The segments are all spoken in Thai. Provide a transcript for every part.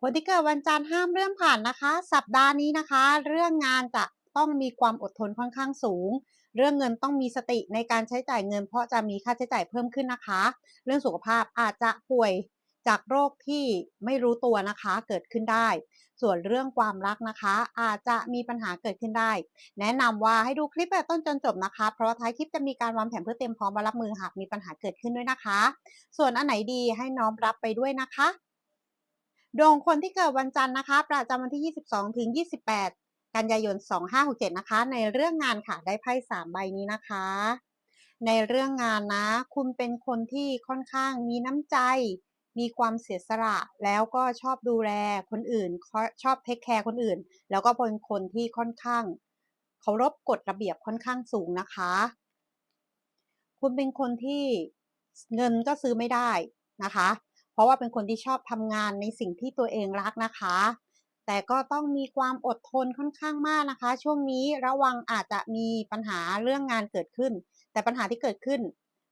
คนที่เกิดวันจันทร์ห้ามเรื่องผ่านนะคะ สัปดาห์นี้นะคะ เรื่องงานจะต้องมีความอดทนค่อนข้างสูง เรื่องเงินต้องมีสติในการใช้จ่ายเงิน เพราะจะมีค่าใช้จ่ายเพิ่มขึ้นนะคะ เรื่องสุขภาพอาจจะป่วยจากโรคที่ไม่รู้ตัวนะคะเกิดขึ้นได้ ส่วนเรื่องความรักนะคะ อาจจะมีปัญหาเกิดขึ้นได้ แนะนำว่าให้ดูคลิปแต่ต้นจนจบนะคะ เพราะว่าท้ายคลิปจะมีการวางแผนเพื่อเตรียมพร้อมรับมือหากมีปัญหาเกิดขึ้นด้วยนะคะ ส่วนอันไหนดีให้น้อมรับไปด้วยนะคะ ดวงคนที่เกิดวันจันทร์นะคะ ประจำวันที่ 22 ถึง 28 กันยายน 2567 นะคะ ในเรื่องงานค่ะ ได้ไพ่3ใบนี้นะคะ ในเรื่องงานนะ คุณเป็นคนที่ค่อนข้างมีน้ำใจ มีความเสียสละ แล้วก็ชอบดูแลคนอื่น ชอบเทคแคร์คนอื่น แล้วก็เป็นคนที่ค่อนข้างเคารพกฎระเบียบค่อนข้างสูงนะคะ คุณเป็นคนที่เงินก็ซื้อไม่ได้นะคะ เพราะว่าเป็นคนที่ชอบทำงานในสิ่งที่ตัวเองรักนะคะ แต่ก็ต้องมีความอดทนค่อนข้างมากนะคะ ช่วงนี้ระวังอาจจะมีปัญหาเรื่องงานเกิดขึ้น แต่ปัญหาที่เกิดขึ้น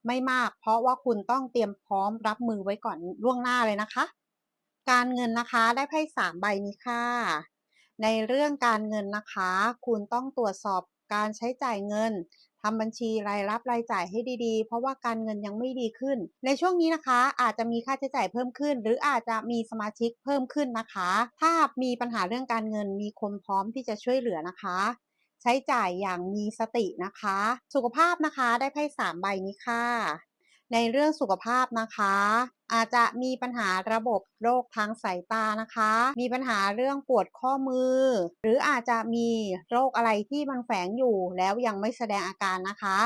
ไม่มาก เพราะว่าคุณต้องเตรียมพร้อมรับมือไว้ก่อนล่วงหน้าเลยนะคะ การเงินนะคะได้ไพ่สามใบนี้ค่ะ ในเรื่องการเงินนะคะ คุณต้องตรวจสอบการใช้จ่ายเงิน ทำบัญชีรายรับรายจ่ายให้ดีๆ เพราะว่าการเงินยังไม่ดีขึ้น ในช่วงนี้นะคะ อาจจะมีค่าใช้จ่ายเพิ่มขึ้น หรืออาจจะมีสมาชิกเพิ่มขึ้นนะคะ ถ้ามีปัญหาเรื่องการเงินมีคนพร้อมที่จะช่วยเหลือนะคะใช้จ่ายอย่างมีสตินะคะ สุขภาพนะคะได้ไพ่สามใบนี้ค่ะ ในเรื่องสุขภาพนะคะ อาจจะมีปัญหาระบบโรคทางสายตานะคะ มีปัญหาเรื่องปวดข้อมือ หรืออาจจะมีโรคอะไรที่มันแฝงอยู่แล้วยังไม่แสดงอาการนะคะ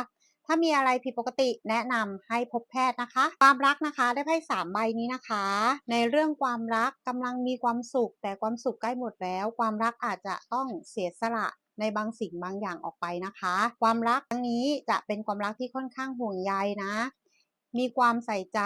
ถ้ามีอะไรผิดปกติแนะนำให้พบแพทย์นะคะ ความรักนะคะได้ไพ่สามใบนี้นะคะ ในเรื่องความรักกำลังมีความสุข แต่ความสุขใกล้หมดแล้ว ความรักอาจจะต้องเสียสละในบางสิ่งบางอย่างออกไปนะคะ ความรักครั้งนี้จะเป็นความรักที่ค่อนข้างห่วงใยนะ มีความใส่ใจ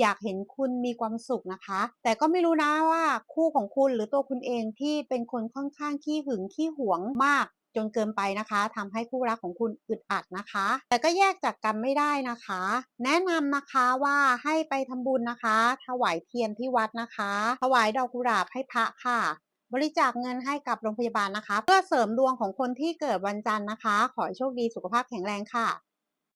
อยากเห็นคุณมีความสุขนะคะ แต่ก็ไม่รู้นะว่าคู่ของคุณหรือตัวคุณเองที่เป็นคนค่อนข้างขี้หึงขี้หวงมากจนเกินไปนะคะทำให้คู่รักของคุณอึดอัดนะคะ แต่ก็แยกจากกันไม่ได้นะคะ แนะนำนะคะว่าให้ไปทำบุญนะคะ ถวายเทียนที่วัดนะคะ ถวายดอกกุหลาบให้พระค่ะ บริจาคเงินให้กับโรงพยาบาลนะคะ เพื่อเสริมดวงของคนที่เกิดวันจันทร์นะคะ ขอให้โชคดีสุขภาพแข็งแรงค่ะ